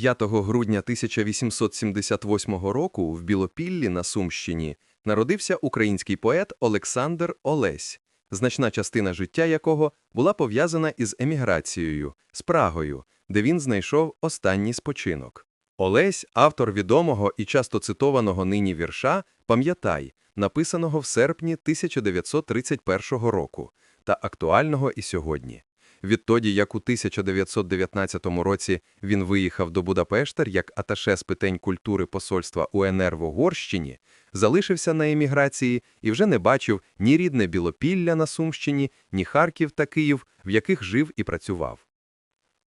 5 грудня 1878 року в Білопіллі на Сумщині народився український поет Олександр Олесь, значна частина життя якого була пов'язана із еміграцією, з Прагою, де він знайшов останній спочинок. Олесь – автор відомого і часто цитованого нині вірша «Пам'ятай», написаного в серпні 1931 року та актуального і сьогодні. Відтоді, як у 1919 році він виїхав до Будапешта як аташе з питань культури посольства УНР в Угорщині, залишився на еміграції і вже не бачив ні рідне Білопілля на Сумщині, ні Харків та Київ, в яких жив і працював.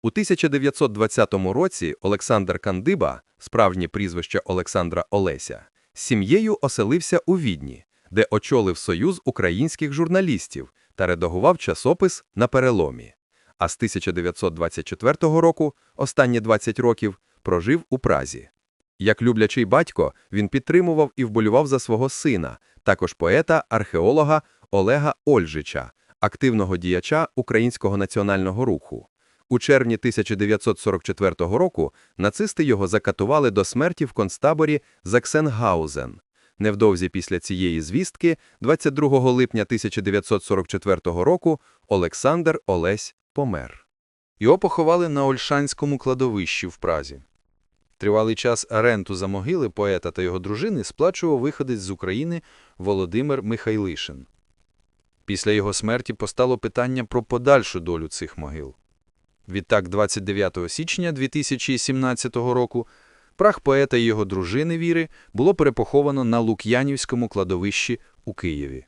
У 1920 році Олександр Кандиба, справжнє прізвище Олександра Олеся, з сім'єю оселився у Відні, де очолив Союз українських журналістів та редагував часопис «На переломі». А з 1924 року, останні 20 років, прожив у Празі. Як люблячий батько, він підтримував і вболював за свого сина, також поета, археолога Олега Ольжича, активного діяча українського національного руху. У червні 1944 року нацисти його закатували до смерті в концтаборі Заксенгаузен. Невдовзі після цієї звістки, 22 липня 1944 року, Олександр Олесь помер. Його поховали на Ольшанському кладовищі в Празі. Тривалий час оренду за могили поета та його дружини сплачував виходець з України Володимир Михайлишин. Після його смерті постало питання про подальшу долю цих могил. Відтак, 29 січня 2017 року прах поета і його дружини Віри було перепоховано на Лук'янівському кладовищі у Києві.